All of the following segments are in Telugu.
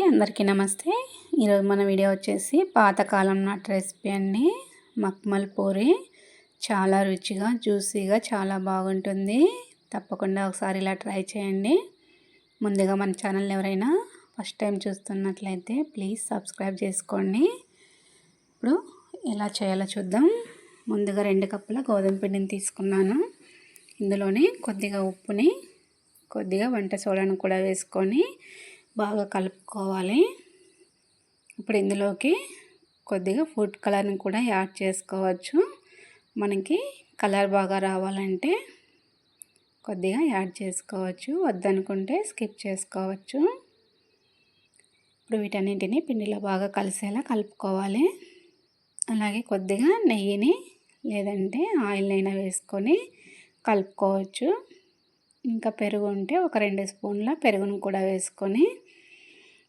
అందరికీ నమస్తే. ఈరోజు మన వీడియో వచ్చేసి పాతకాలం నాటి రెసిపీ అండి. మక్మల్ పూరి. చాలా రుచిగా జ్యూసీగా చాలా బాగుంటుంది. తప్పకుండా ఒకసారి ఇలా ట్రై చేయండి. ముందుగా మన ఛానల్ ఎవరైనా ఫస్ట్ టైం చూస్తున్నట్లయితే ప్లీజ్ సబ్స్క్రైబ్ చేసుకోండి. ఇప్పుడు ఎలా చేయాలో చూద్దాం. ముందుగా రెండు కప్పుల గోధుమ పిండిని తీసుకున్నాను. ఇందులోనే కొద్దిగా ఉప్పుని కొద్దిగా వంట సోడాను కూడా వేసుకొని బాగా కలుపుకోవాలి. ఇప్పుడు ఇందులోకి కొద్దిగా ఫుడ్ కలర్ని కూడా యాడ్ చేసుకోవచ్చు. మనకి కలర్ బాగా రావాలంటే కొద్దిగా యాడ్ చేసుకోవచ్చు. వద్దనుకుంటే స్కిప్ చేసుకోవచ్చు. ఇప్పుడు వీటన్నింటిని పిండిలో బాగా కలిసేలా కలుపుకోవాలి. అలాగే కొద్దిగా నెయ్యిని లేదంటే ఆయిల్ అయినా వేసుకొని కలుపుకోవచ్చు. ఇంకా పెరుగు ఉంటే ఒక రెండు స్పూన్ల పెరుగును కూడా వేసుకొని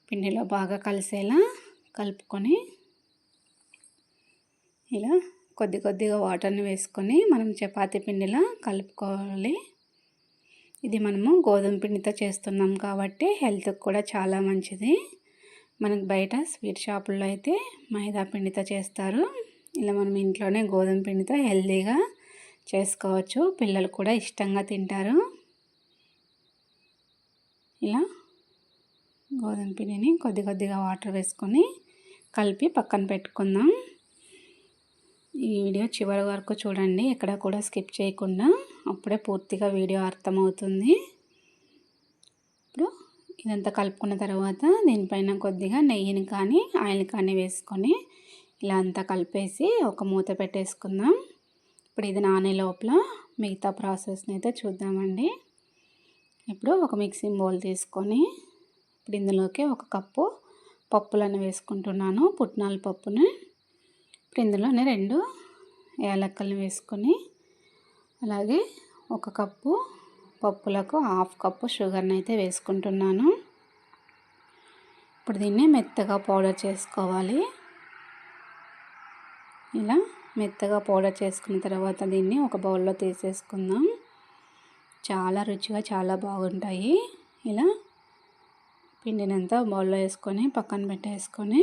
పిండిలో బాగా కలిసేలా కలుపుకొని ఇలా కొద్ది కొద్దిగా వాటర్ని వేసుకొని మనం చపాతీ పిండిలా కలుపుకోవాలి. ఇది మనము గోధుమ పిండితో చేస్తున్నాం కాబట్టి హెల్త్కి కూడా చాలా మంచిది. మనకు బయట స్వీట్ షాపుల్లో అయితే మైదా పిండితో చేస్తారు. ఇలా మనం ఇంట్లోనే గోధుమ పిండితో హెల్తీగా చేసుకోవచ్చు. పిల్లలు కూడా ఇష్టంగా తింటారు. ఇలా గోధుమ పిండిని కొద్ది కొద్దిగా వాటర్ వేసుకొని కలిపి పక్కన పెట్టుకుందాం. ఈ వీడియో చివరి వరకు చూడండి ఎక్కడ కూడా స్కిప్ చేయకుండా అప్పుడే పూర్తిగా వీడియో అర్థమవుతుంది. ఇప్పుడు ఇదంతా కలుపుకున్న తర్వాత దీనిపైన కొద్దిగా నెయ్యిని కానీ ఆయిల్ కానీ వేసుకొని ఇలా అంతా కలిపేసి ఒక మూత పెట్టేసుకుందాం. ఇప్పుడు ఇది నానే లోపల మిగతా ప్రాసెస్ని అయితే చూద్దామండి. ఇప్పుడు ఒక మిక్సింగ్ బౌల్ తీసుకొని ఇప్పుడు ఇందులోకి ఒక కప్పు పప్పులను వేసుకుంటున్నాను. పుట్నాల పప్పుని ఇప్పుడు ఇందులోనే రెండు యాలక్కలు వేసుకొని అలాగే ఒక కప్పు పప్పులకు హాఫ్ కప్పు షుగర్ని అయితే వేసుకుంటున్నాను. ఇప్పుడు దీన్ని మెత్తగా పౌడర్ చేసుకోవాలి. ఇలా మెత్తగా పౌడర్ చేసుకున్న తర్వాత దీన్ని ఒక బౌల్లో తీసేసుకుందాం. చాలా రుచిగా చాలా బాగుంటాయి. ఇలా పిండినంతా బౌల్లో వేసుకొని పక్కన పెట్టేసుకొని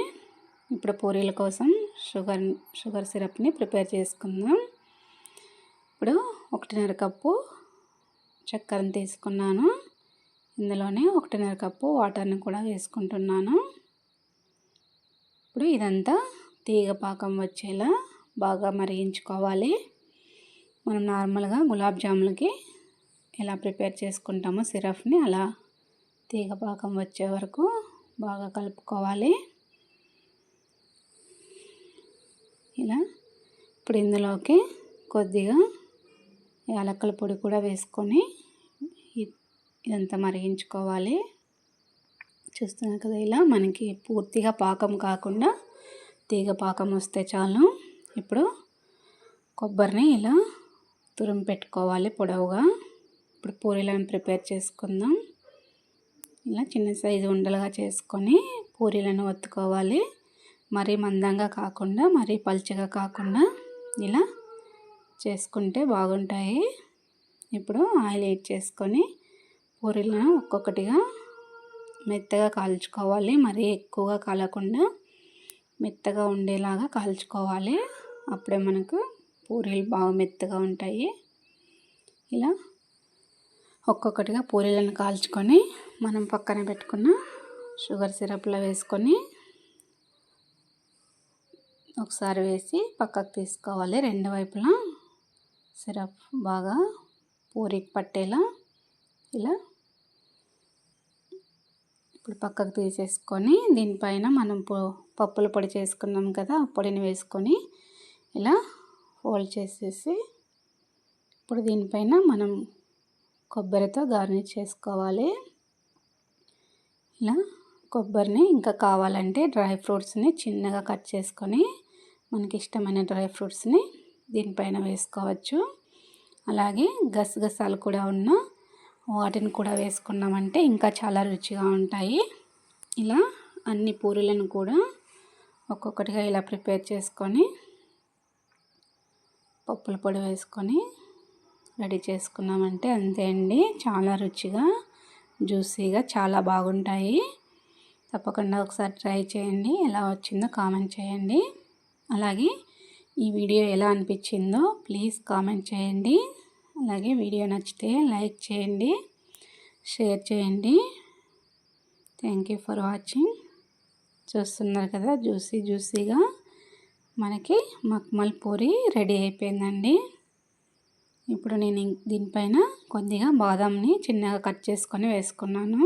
ఇప్పుడు పూరీల కోసం షుగర్ షుగర్ సిరప్ని ప్రిపేర్ చేసుకుందాం. ఇప్పుడు ఒకటిన్నర కప్పు చక్కెరని తీసుకున్నాను. ఇందులోనే ఒకటిన్నర కప్పు వాటర్ని కూడా వేసుకుంటున్నాను. ఇప్పుడు ఇదంతా తీగ పాకం వచ్చేలా బాగా మరిగించుకోవాలి. మనం నార్మల్గా గులాబ్ జాములకి ఎలా ప్రిపేర్ చేసుకుంటామో సిరప్ని అలా తీగ పాకం వచ్చే వరకు బాగా కలుపుకోవాలి. ఇలా ఇప్పుడు ఇందులోకి కొద్దిగా యాలక్కల పొడి కూడా వేసుకొని ఇదంతా మరిగించుకోవాలి. చూస్తున్నా కదా ఇలా మనకి పూర్తిగా పాకం కాకుండా తీగ పాకం వస్తే చాలు. ఇప్పుడు కొబ్బరిని ఇలా తురిమి పెట్టుకోవాలి పొడవుగా. ఇప్పుడు పూరీలను ప్రిపేర్ చేసుకుందాం. ఇలా చిన్న సైజు ఉండలుగా చేసుకొని పూరీలను ఒత్తుకోవాలి. మరీ మందంగా కాకుండా మరీ పల్చగా కాకుండా ఇలా చేసుకుంటే బాగుంటాయి. ఇప్పుడు ఆయిల్ హీట్ చేసుకొని పూరీలను ఒక్కొక్కటిగా మెత్తగా కాల్చుకోవాలి. మరీ ఎక్కువగా కాలకుండా మెత్తగా ఉండేలాగా కాల్చుకోవాలి. అప్పుడే మనకు పూరీలు బాగా మెత్తగా ఉంటాయి. ఇలా ఒక్కొక్కటిగా పూరీలను కాల్చుకొని మనం పక్కన పెట్టుకున్న షుగర్ సిరప్లో వేసుకొని ఒకసారి వేసి పక్కకు తీసుకోవాలి. రెండు వైపులా సిరప్ బాగా పూరికి పట్టేలా ఇలా ఇప్పుడు పక్కకు తీసేసుకొని దీనిపైన మనం పప్పుల పొడి చేసుకున్నాం కదా ఆ పొడిని వేసుకొని ఇలా ఫోల్డ్ చేసేసి ఇప్పుడు దీనిపైన మనం కొబ్బరితో గార్నిష్ చేసుకోవాలి. ఇలా కొబ్బరిని ఇంకా కావాలంటే డ్రై ఫ్రూట్స్ని చిన్నగా కట్ చేసుకొని మనకి ఇష్టమైన డ్రై ఫ్రూట్స్ని దీనిపైన వేసుకోవచ్చు. అలాగే గసగసాలు కూడా ఉన్న వాటిని కూడా వేసుకున్నామంటే ఇంకా చాలా రుచిగా ఉంటాయి. ఇలా అన్ని పూరీలను కూడా ఒక్కొక్కటిగా ఇలా ప్రిపేర్ చేసుకొని పప్పుల పొడి వేసుకొని రెడీ చేసుకున్నామంటే అంతే అండి. చాలా రుచిగా జ్యూసీగా చాలా బాగుంటాయి. తప్పకుండా ఒకసారి ట్రై చేయండి. ఎలా వచ్చిందో కామెంట్ చేయండి. అలాగే ఈ వీడియో ఎలా అనిపించిందో ప్లీజ్ కామెంట్ చేయండి. అలాగే వీడియో నచ్చితే లైక్ చేయండి షేర్ చేయండి. Thank you for watching. చూస్తున్నారు కదా జ్యూసీ జ్యూసీగా మనకి మక్మల్ పూరి రెడీ అయిపోయిందండి. ఇప్పుడు నేను దీనిపైన కొద్దిగా బాదంని చిన్నగా కట్ చేసుకొని వేసుకున్నాను.